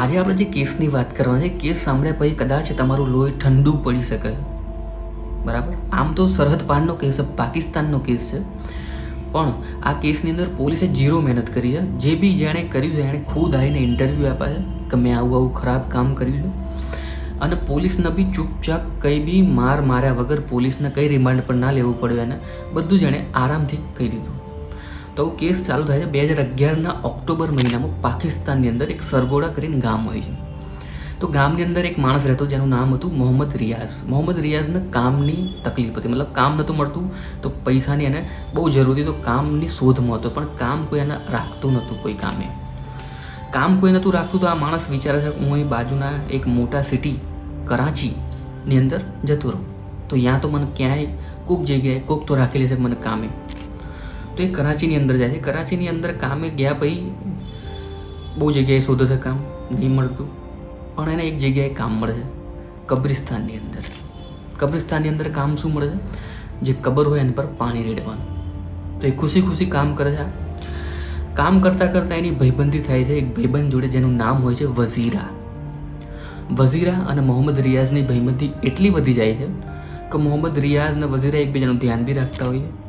આજે આપણે જે કેસની વાત કરવાની છે, કેસ સાંભળ્યા પછી કદાચ તમારું લોહી ઠંડુ પડી શકે. બરાબર? આમ તો સરહદ પારનો કેસ છે, પાકિસ્તાનનો કેસ છે. પણ આ કેસની અંદર પોલીસે જીરો મહેનત કરી છે. જે બી જેણે કર્યું છે, એણે ખુદ આવીને ઇન્ટરવ્યૂ આપ્યા છે કે મેં આવું આવું ખરાબ કામ કર્યું છે. અને પોલીસને બી ચૂપચાપ કંઈ બી માર માર્યા વગર પોલીસને કંઈ રિમાન્ડ પર ના લેવું પડ્યું એને. બધું જ એણે આરામથી કહી દીધું. તો કેસ ચાલુ થાય છે બે હજાર અગિયારના ઓક્ટોબર મહિનામાં પાકિસ્તાનની અંદર એક સરગોડા કરીને ગામ હોય છે. તો ગામની અંદર એક માણસ રહેતો જેનું નામ હતું મોહમ્મદ રિયાઝ. મોહમ્મદ રિયાઝને કામની તકલીફ હતી. મતલબ કામ નહોતું મળતું, તો પૈસાની એને બહુ જરૂર તો કામની શોધમાં હતો, પણ કામ કોઈ એને રાખતું નહોતું કોઈ કામે. કામ કોઈ નહોતું રાખતું, તો આ માણસ વિચારે છે હું અહીં બાજુના એક મોટા સિટી કરાચીની અંદર જતો રહું. તો ત્યાં તો મને ક્યાંય કોઈક જગ્યાએ કોઈક તો રાખી લેશે મને કામે. તો એ કરાચીની અંદર જાય છે. કરાચીની અંદર કામે ગયા પછી બહુ જગ્યાએ શોધે છે કામ, નહીં મળતું. પણ એને એક જગ્યાએ કામ મળે છે, કબ્રિસ્તાનની અંદર. કબ્રિસ્તાનની અંદર કામ શું મળે છે? જે કબર હોય એના પર પાણી રેડવાનું. તો એ ખુશી ખુશી કામ કરે છે કામ કરતાં કરતાં એની ભયબંધી થાય છે. એક ભાઈબંધ જોડે જેનું નામ હોય છે વઝીરા. વઝીરા અને મોહમ્મદ રિયાઝની ભયબંધી એટલી વધી જાય છે કે મોહમ્મદ રિયાઝ અને વઝીરા એકબીજાનું ધ્યાન બી રાખતા હોય છે.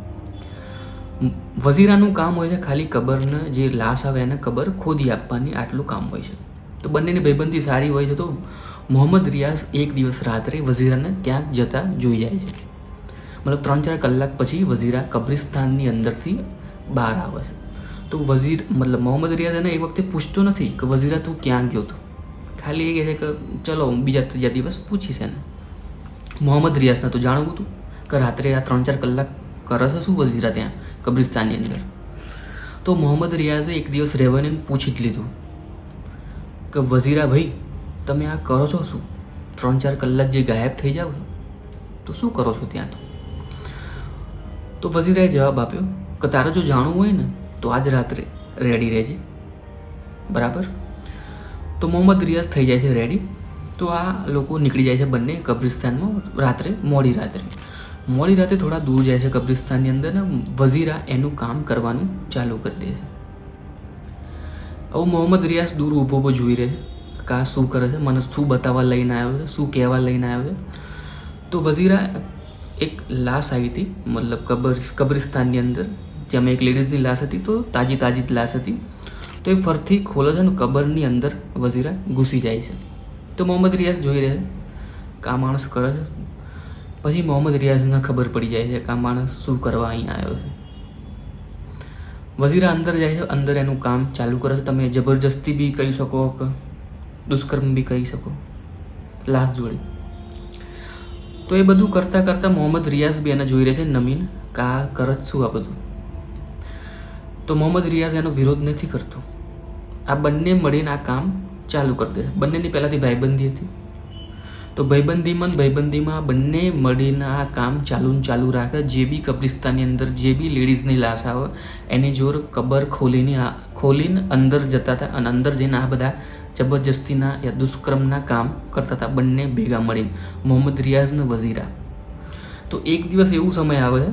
વઝીરાનું કામ હોય છે ખાલી કબરને જે લાશ આવે એને કબર ખોદી આપવાની આટલું કામ હોય છે. તો બંનેની ભયબંધી સારી હોય છે તો મોહમ્મદ રિયાઝ એક દિવસ રાત્રે વઝીરાને ક્યાંક જતા જોઈ જાય છે. મતલબ ત્રણ ચાર કલાક પછી વઝીરા કબ્રિસ્તાનની અંદરથી બહાર આવે છે. તો વઝીર મતલબ મોહમ્મદ રિયાઝ એને એ વખતે પૂછતો નથી કે વઝીરા તું ક્યાં ગયો હતો? ખાલી એ કહે છે કે ચલો હું બીજા ત્રીજા દિવસ પૂછીશ એને. મોહમ્મદ રિયાઝને તો જાણવું હતું કે રાત્રે આ ત્રણ ચાર કલાક કરે છે? શું વઝીરા ત્યાં, કબ્રિસ્તાનની અંદર? તો મોહમ્મદ રિયાઝે એક દિવસ રહેવાને પૂછી જ લીધું કે વઝીરા ભાઈ, તમે આ કરો છો શું? ત્રણ ચાર કલાક જે ગાયબ થઈ જાવ તો શું કરો છો ત્યાં તો? તો વઝીરાએ જવાબ આપ્યો કે, તારે જો જાણવું હોય ને, તો આજ રાત્રે રેડી રહેજે. બરાબર? તો મોહમ્મદ રિયાઝ થઈ જાય છે રેડી તો આ લોકો નીકળી જાય છે બંને કબ્રિસ્તાનમાં રાત્રે, મોડી રાત્રે. મોડી રાતે થોડા દૂર જાય છે કબ્રિસ્તાનની અંદર ને વઝીરા એનું કામ કરવાનું ચાલુ કરી દે છે. હવે મોહમ્મદ રિયાઝ દૂર ઊભો ઊભો જોઈ રહે છે. કા શું કરે છે? મને શું બતાવવા લઈને આવ્યો છે? શું કહેવા લઈને આવ્યો છે? તો વઝીરા એક લાશ આવી હતી, મતલબ કબર, કબ્રિસ્તાનની અંદર. જેમાં એક લેડીઝની લાશ હતી, તો તાજી તાજી જ લાશ હતી. તો એ ફરથી ખોલે છે અને કબરની અંદર વઝીરા ઘૂસી જાય છે. તો મોહમ્મદ રિયાઝ જોઈ રહે છે. કા માણસ કરે છે? પછી મોહમ્મદ રિયાઝને ખબર પડી જાય છે કે આ માણસ શું કરવા અહીં આવ્યો છે. વઝીરા અંદર જાય છે, અંદર એનું કામ ચાલુ કરે છે. તમે જબરજસ્તી બી કહી શકો કે દુષ્કર્મ બી કહી શકો. લાશ જોડે. તો એ બધું કરતાં કરતાં મોહમ્મદ રિયાઝ બી એને જોઈ રહે છે, નમીન, કા કરત શું આ બધું? તો મોહમ્મદ રિયાઝ એનો વિરોધ નથી કરતો. આ બંને મળીને આ કામ ચાલુ કરી દે બંનેની પહેલાંથી ભાઈબંધી હતી. તો ભાઈબંધીમાં ને ભાઈબંધીમાં બંને મળીને આ કામ ચાલુ ચાલુ રાખે. જે બી કબ્રિસ્તાનની અંદર જે બી લેડીઝની લાશ આવે, એની જોર કબર ખોલીને ખોલીને અંદર જતા હતા અને અંદર જઈને આ બધા જબરજસ્તીના યા દુષ્કર્મના કામ કરતા હતા બંને ભેગા મળીને. મોહમ્મદ રિયાઝને વઝીરા. તો એક દિવસ એવું સમય આવે છે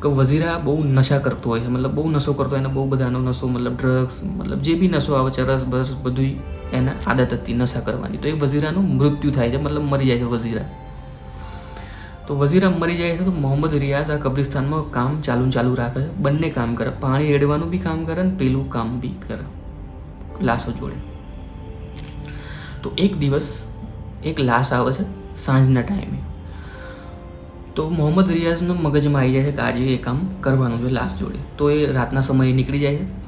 કે વઝીરા બહુ નશા કરતો હોય છે. મતલબ બહુ નશો કરતો હોય અને બહુ બધાનો નશો, મતલબ ડ્રગ્સ મતલબ જે બી નશો આવે ચરસ બરસ બધું એને આદત હતી નશા કરવાની. તો એ વઝીરાનું મૃત્યુ થાય છે, મતલબ મરી જાય છે વઝીરા. તો વઝીરા મરી જાય છે તો મોહમ્મદ રિયાઝ આ કબ્રિસ્તાનમાં કામ ચાલુ ચાલુ રાખે છે. બંને કામ કરે. પાણી એડવાનું બી કામ કરે ને પેલું કામ બી કરે. લાશો જોડે. તો એક દિવસ એક લાશ આવે છે સાંજના ટાઈમે. તો મોહમ્મદ રિયાઝના મગજમાં આવી જાય છે કે આજે એ કામ કરવાનું છે લાશ જોડે. તો એ રાતના સમયે નીકળી જાય છે.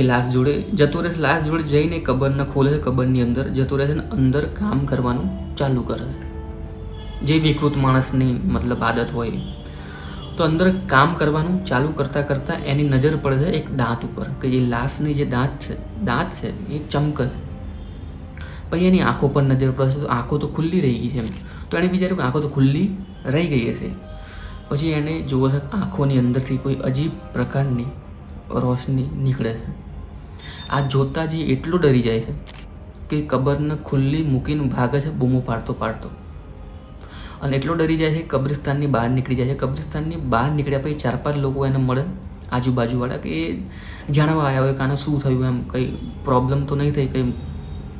એ લાશ જોડે જતો રહે છે લાશ જોડે જઈને કબરને ખોલે છે, કબરની અંદર જતો રહે છે ને અંદર કામ કરવાનું ચાલુ કરે જે વિકૃત માણસની મતલબ આદત હોય તો અંદર કામ કરવાનું ચાલુ કરતાં કરતાં એની નજર પડે છે એક દાંત ઉપર કે જે લાશની જે દાંત છે દાંત છે એ ચમકે પછી એની આંખો પર નજર પડે છે, તો આંખો તો ખુલ્લી રહી ગઈ છે એમ. તો એણે વિચાર્યું કે આંખો તો ખુલ્લી રહી ગઈ હશે. પછી એને જોવો આંખોની અંદરથી કોઈ અજીબ પ્રકારની રોશની નીકળે છે. આ જોતા જ એટલું ડરી જાય છે કે કબરને ખુલ્લી મૂકીને ભાગે છે, બૂમો પાડતો પાડતો. અને એટલો ડરી જાય છે કબ્રિસ્તાનની બહાર નીકળી જાય છે. કબ્રિસ્તાનની બહાર નીકળ્યા પછી ચાર પાંચ લોકો એને મળે આજુબાજુવાળા કે એ જાણવા આવ્યા હોય કે આને શું થયું એમ. કંઈ પ્રોબ્લેમ તો નહીં થઈ, કંઈ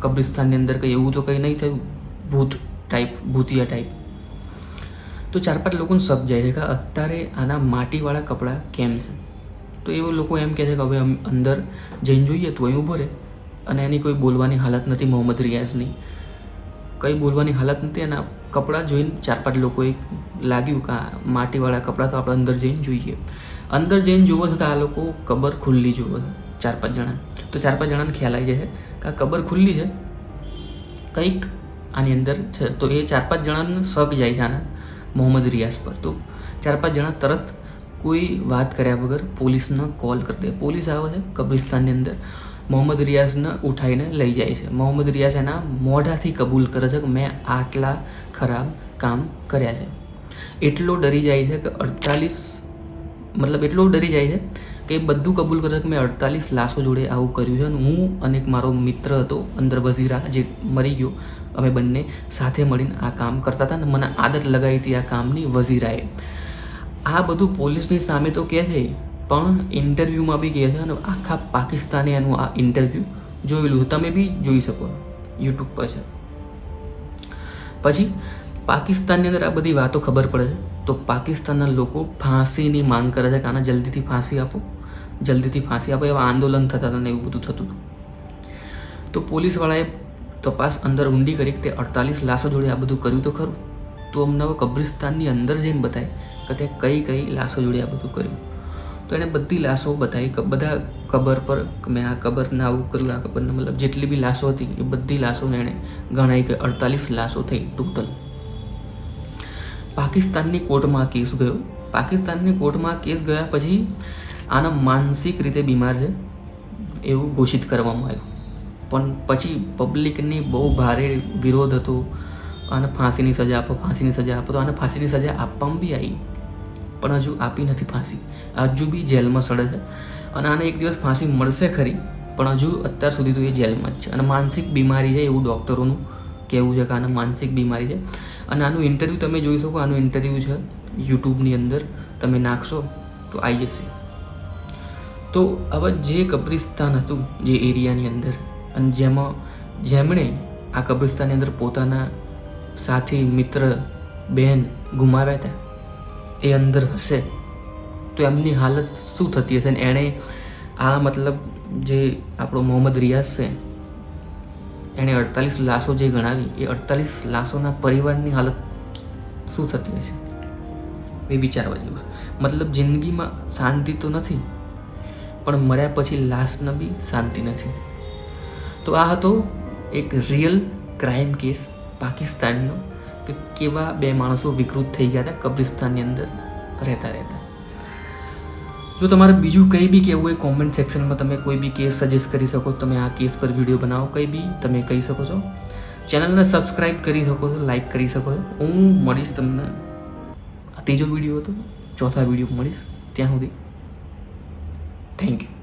કબ્રિસ્તાનની અંદર કંઈ એવું તો કંઈ નહીં થયું? ભૂત ટાઈપ ભૂતિયા ટાઈપ તો ચાર પાંચ લોકોને સમજાય જાય છે કે અત્યારે આના માટીવાળા કપડાં કેમ છે? તો એવું લોકો એમ કહે છે કે હવે અંદર જઈને જોઈએ, તો અહીં ઊભો રહે. અને એની કોઈ બોલવાની હાલત નથી મોહમ્મદ રિયાઝની. કંઈ બોલવાની હાલત નથી, એના કપડાં જોઈને ચાર પાંચ લોકોએ લાગ્યું કે આ માટીવાળા કપડાં તો આપણે અંદર જઈને જોઈએ. અંદર જઈને જોવો છો તો આ લોકો કબર ખુલ્લી જોવો ચાર પાંચ જણા. તો ચાર પાંચ જણાને ખ્યાલ આવી છે કે આ કબર ખુલ્લી છે. કંઈક આની અંદર છે. તો એ ચાર પાંચ જણાને શક જાય છે આના મોહમ્મદ રિયાઝ પર. તો ચાર પાંચ જણા તરત કોઈ વાત કર્યા વગર પોલીસનો કોલ કરી દે. પોલીસ આવે છે કબ્રિસ્તાનની અંદર. મોહમ્મદ રિયાઝને ઉઠાઈને લઈ જાય છે. મોહમ્મદ રિયાઝ એના મોઢાથી કબૂલ કરે છે કે મેં આટલા ખરાબ કામ કર્યા છે. એટલો ડરી જાય છે કે અડતાલીસ, મતલબ એટલો ડરી જાય છે કે બધું કબૂલ કરે કે મેં અડતાલીસ લાશો જોડે આવું કર્યું છે અને હું અને એક મારો મિત્ર હતો, અંદર વઝીરા, જે મરી ગયો. અમે બંને સાથે મળીને આ કામ કરતા હતા ને મને આદત લગાવી હતી આ કામની વઝીરાએ. આ બધું પોલીસની સામે તો કહે છે, પણ ઇન્ટરવ્યૂમાં બી કહે છે અને આખા પાકિસ્તાને એનું આ ઇન્ટરવ્યૂ જોયેલું તમે બી જોઈ શકો યુટ્યુબ પર છે. પછી પાકિસ્તાનની અંદર આ બધી વાતો ખબર પડે છે. તો પાકિસ્તાનના લોકો ફાંસીની માંગ કરે છે કે આને જલ્દીથી ફાંસી આપો, જલ્દીથી ફાંસી આપો એવા આંદોલન થતા હતા ને એવું બધું થતું હતું. તો પોલીસવાળાએ તપાસ અંદર ઊંડી કરી તે અડતાલીસ લાશો જોડે આ બધું કર્યું તો ખરું. તો અમને હવે કબ્રિસ્તાનની અંદર જઈને બતાય કે તે કઈ કઈ લાશો જોડે આ બધું કર્યું. તો એણે બધી લાશો બતાવી બધા કબર પર મેં આ કબરને આવું કર્યું, આ કબરને મતલબ જેટલી બી લાશો હતી, એ બધી લાશોને એણે ગણાઈ કે અડતાલીસ લાશો થઈ ટોટલ. પાકિસ્તાનની કોર્ટમાં કેસ ગયો. પાકિસ્તાનની કોર્ટમાં કેસ ગયા પછી આના માનસિક રીતે બીમાર છે એવું ઘોષિત કરવામાં આવ્યું. પણ પછી પબ્લિકની બહુ ભારે વિરોધ હતો આને ફાંસીની સજા આપો, ફાંસીની સજા આપો. તો આને ફાંસીની સજા આપવામાં બી આવી, પણ હજુ આપી નથી ફાંસી. હજુ બી જેલમાં સડે છે. અને આને એક દિવસ ફાંસી મળશે ખરી, પણ હજુ અત્યાર સુધી તો એ જેલમાં જ છે. અને માનસિક બીમારી છે એવું ડૉક્ટરોનું કહેવું છે કે આને માનસિક બીમારી છે. અને આનું ઇન્ટરવ્યૂ તમે જોઈ શકો, આનું ઇન્ટરવ્યૂ છે યુટ્યુબની અંદર. તમે નાખશો તો આવી જશે. તો હવે જે કબ્રિસ્તાન હતું જે એરિયાની અંદર, અને જેમાં જેમણે આ કબ્રિસ્તાનની અંદર પોતાના સાથી મિત્ર બહેન ગુમાવ્યા હતા. એ અંદર હશે તો એમની હાલત શું થતી હશે? ને એણે આ મતલબ જે આપણો મોહમ્મદ રિયાઝ છે, એણે અડતાલીસ લાશો જે ગણાવી, એ અડતાલીસ લાશોના પરિવારની હાલત શું થતી હશે? એ વિચારવા જેવું મતલબ જિંદગીમાં શાંતિ તો નથી, પણ મર્યા પછી લાશને બી શાંતિ નથી. તો આ હતો એક રિયલ ક્રાઇમ કેસ પાકિસ્તાનનો કે કેવા બે માણસો વિકૃત થઈ ગયા હતા કબ્રિસ્તાનની અંદર રહેતા રહેતા. જો તમારે બીજું કંઈ બી કહેવું હોય કોમેન્ટ સેક્શનમાં તમે કોઈ બી કેસ સજેસ્ટ કરી શકો, તમે આ કેસ પર વીડિયો બનાવો, કંઈ બી તમે કહી શકો છો. ચેનલને સબસ્ક્રાઈબ કરી શકો છો લાઈક કરી શકો છો. હું મળીશ તમને આ ત્રીજો વીડિયો હતો, ચોથા વીડિયો મળીશ ત્યાં સુધી. Thank you